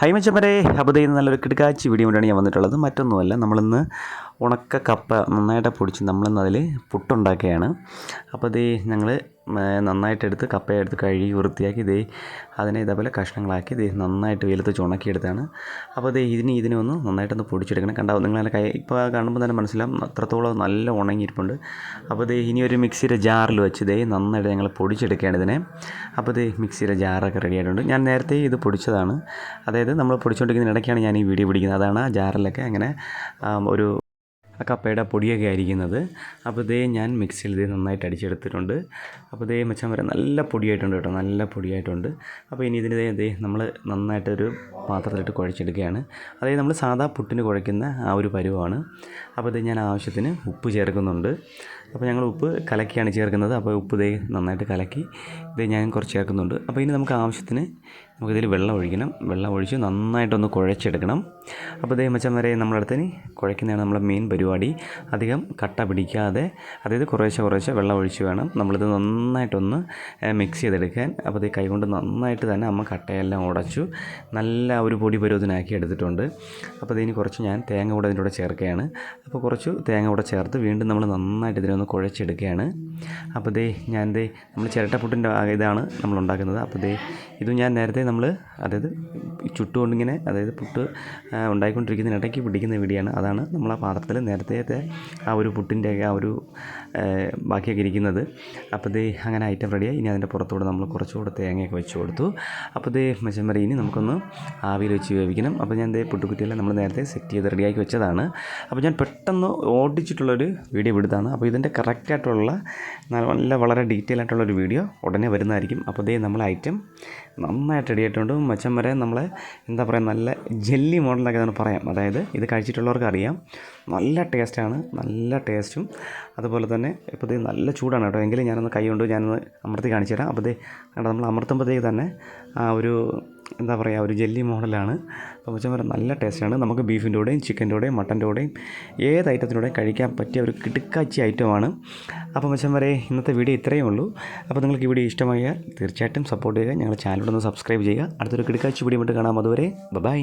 High അബുദയിൽ നല്ലൊരു കിടക്കാച്ചി video കൊണ്ടാണ് ഞാൻ വന്നിട്ടുള്ളത്. മറ്റൊന്നുമല്ല നമ്മളിന്ന് ഉണക്ക കപ്പ നന്നായിട്ട് പൊടിച്ച് നമ്മളിന്ന് അതിൽ പുട്ടുണ്ടാക്കുകയാണ്. അപ്പോൾ ഇതേ ഞങ്ങൾ നന്നായിട്ടെടുത്ത് കപ്പയെടുത്ത് കഴുകി വൃത്തിയാക്കി ഇതേ അതിനെ ഇതേപോലെ കഷ്ണങ്ങളാക്കി ഇതേ നന്നായിട്ട് വെയിലത്ത് ചുണക്കിയെടുത്താണ്. അപ്പോൾ ഇതേ ഇതിന് ഇതിനെ ഒന്ന് നന്നായിട്ടൊന്ന് പൊടിച്ചെടുക്കണം. കണ്ടാവും നിങ്ങളെ കൈ ഇപ്പോൾ കാണുമ്പോൾ തന്നെ മനസ്സിലാവും അത്രത്തോളം നല്ല ഉണങ്ങിയിരിപ്പുണ്ട് അപ്പോൾ ഇതേ ഇനി ഒരു മിക്സിയുടെ ജാറിൽ വെച്ച് ഇതേ നന്നായിട്ട് ഞങ്ങൾ പൊടിച്ചെടുക്കുകയാണ് ഇതിനെ. അപ്പോൾ ഇതേ മിക്സിയുടെ ജാറൊക്കെ റെഡി ആയിട്ടുണ്ട് ഞാൻ നേരത്തെ ഇത് പൊടിച്ചതാണ്. അതായത് നമ്മൾ പൊടിച്ചുകൊണ്ടിരിക്കുന്ന ഇടയ്ക്കാണ് ഞാൻ ഈ വീഡിയോ പിടിക്കുന്നത്. അതാണ് ആ ജാറിലൊക്കെ അങ്ങനെ ഒരു ആ കപ്പയുടെ പൊടിയൊക്കെ ആയിരിക്കുന്നത് അപ്പോൾ ഇതേ ഞാൻ മിക്സിയിൽ ഇത് നന്നായിട്ട് അടിച്ചെടുത്തിട്ടുണ്ട്. അപ്പോൾ ഇതേ മച്ചാൻ വരെ നല്ല പൊടിയായിട്ടുണ്ട് കേട്ടോ. നല്ല പൊടിയായിട്ടുണ്ട്. അപ്പോൾ ഇനി ഇതിന്റെ ഇതേ നമ്മൾ നന്നായിട്ടൊരു പാത്രത്തിലിട്ട് കുഴച്ചെടുക്കുകയാണ്. അതായത് നമ്മൾ സാധാ പുട്ടിന് കുഴയ്ക്കുന്ന ആ ഒരു പരുവമാണ്. അപ്പോൾ ഇത് ഞാൻ ആവശ്യത്തിന് ഉപ്പ് ചേർക്കുന്നുണ്ട്. അപ്പോൾ ഞങ്ങൾ ഉപ്പ് കലക്കിയാണ് ചേർക്കുന്നത്. അപ്പോൾ ഉപ്പ് ഇതേ നന്നായിട്ട് കലക്കി ഇത് ഞാൻ കുറച്ച് ചേർക്കുന്നുണ്ട്. അപ്പോൾ ഇനി നമുക്ക് ആവശ്യത്തിന് നമുക്കിതിൽ വെള്ളം ഒഴിക്കണം. വെള്ളം ഒഴിച്ച് നന്നായിട്ടൊന്ന് കുഴച്ചെടുക്കണം. അപ്പോൾ ഇതേ മച്ചം വരെ നമ്മളടുത്തിന് കുഴയ്ക്കുന്നതാണ് നമ്മുടെ മെയിൻ പരിപാടി. അധികം കട്ട പിടിക്കാതെ അതായത് കുറേശ്ശെ കുറേശ്ശെ വെള്ളം ഒഴിച്ച് വേണം നമ്മളിത് നന്നായിട്ടൊന്ന് മിക്സ് ചെയ്തെടുക്കാൻ. അപ്പോൾ ഇത് കൈകൊണ്ട് നന്നായിട്ട് തന്നെ അമ്മ കട്ടയെല്ലാം ഉടച്ചു നല്ല ഒരു പൊടി പരുവത്തിനാക്കി എടുത്തിട്ടുണ്ട്. അപ്പോൾ ഇതിന് കുറച്ച് ഞാൻ തേങ്ങ കൂടെ അതിന്റെ കൂടെ ചേർക്കുകയാണ്. അപ്പോൾ കുറച്ച് തേങ്ങ കൂടെ ചേർത്ത് വീണ്ടും നമ്മൾ നന്നായിട്ട് ഇതിനൊന്ന് കുഴച്ചെടുക്കുകയാണ് അപ്പോൾ ദേ ഞാൻ ദേ നമ്മൾ ചിരട്ടപ്പുട്ടിന്റെ ഇതാണ് നമ്മൾ ഉണ്ടാക്കുന്നത്. അപ്പോൾ ദേ ഇത് ഞാൻ നേരത്തെ നമ്മൾ അതായത് ചുട്ടുകൊണ്ടിങ്ങനെ അതായത് പുട്ട് ഉണ്ടായിക്കൊണ്ടിരിക്കുന്ന ഇടയ്ക്ക് പിടിക്കുന്ന വീടിയാണ് അതാണ് നമ്മൾ ആ പാത്രത്തിൽ നേരത്തെ ആ ഒരു പുട്ടിന്റെ ആ ഒരു ബാക്കിയൊക്കെ ഇരിക്കുന്നത്. അപ്പോൾ ദേ അങ്ങനെ ഐറ്റം റെഡിയായി ഇനി അതിന്റെ പുറത്തൂടെ നമ്മൾ കുറച്ചുകൂടെ തേങ്ങയൊക്കെ വെച്ച് കൊടുത്തു. അപ്പോൾ ദേ മെച്ചമറി ഇനി നമുക്കൊന്ന് ആവിയിൽ വെച്ച് വേവിക്കണം. അപ്പോൾ ഞാൻ ദേ പുട്ടുകുറ്റിയെല്ലാം നമ്മൾ നേരത്തെ സെറ്റ് ചെയ്ത് റെഡിയാക്കി വെച്ചതാണ്. അപ്പോൾ ഞാൻ പെട്ടെന്ന് ഓടിച്ചിട്ടുള്ളൊരു വീഡിയോ എടുത്താണ് അപ്പോൾ ഇതിന്റെ കറക്റ്റായിട്ടുള്ള നല്ല വളരെ ഡീറ്റെയിൽ ആയിട്ടുള്ളൊരു വീഡിയോ ഉടനെ വരുന്നതായിരിക്കും. അപ്പോൾ ദേ നമ്മൾ ഐറ്റം നന്നായിട്ട് റെഡി ആയിട്ടുണ്ട്. മച്ചം വരെ നമ്മളെ എന്താ പറയുക നല്ല ജെല്ലി മോഡലൊക്കെ നമ്മൾ പറയാം. അതായത് ഇത് കഴിച്ചിട്ടുള്ളവർക്ക് അറിയാം. നല്ല ടേസ്റ്റാണ് നല്ല ടേസ്റ്റും അതുപോലെ തന്നെ ഇപ്പോൾ ഇത് നല്ല ചൂടാണ് കേട്ടോ. എങ്കിലും ഞാനൊന്ന് കൈ കൊണ്ട് ഞാനൊന്ന് അമർത്തി കാണിച്ചു തരാം. അപ്പോൾ ഇത് നമ്മൾ അമർത്തുമ്പോഴത്തേക്ക് തന്നെ ആ ഒരു എന്താ പറയുക ഒരു ജെല്ലി മോഡലാണ് അപ്പോൾ വെച്ചാൽ പറയാം നല്ല ടേസ്റ്റാണ് നമുക്ക് ബീഫിന്റെ കൂടെയും ചിക്കന്റെ കൂടെയും മട്ടന്റെ കൂടെയും ഏത് ഐറ്റത്തിലൂടെയും കഴിക്കാൻ പറ്റിയ ഒരു കിടുക്കാച്ചി ഐറ്റമാണ് അപ്പോൾ മച്ചം വരെ ഇന്നത്തെ വീഡിയോ ഇത്രയേ ഉള്ളൂ. അപ്പോൾ നിങ്ങൾക്ക് ഈ വീഡിയോ ഇഷ്ടമായാൽ തീർച്ചയായിട്ടും സപ്പോർട്ട് ചെയ്യുക. ഞങ്ങളുടെ ചാനലിലൂടെ ഒന്ന് സബ്സ്ക്രൈബ് ചെയ്യുക. അടുത്തൊരു കിടക്കാഴ്ച വീഡിയോ കാണാം. അതുവരെ ബൈ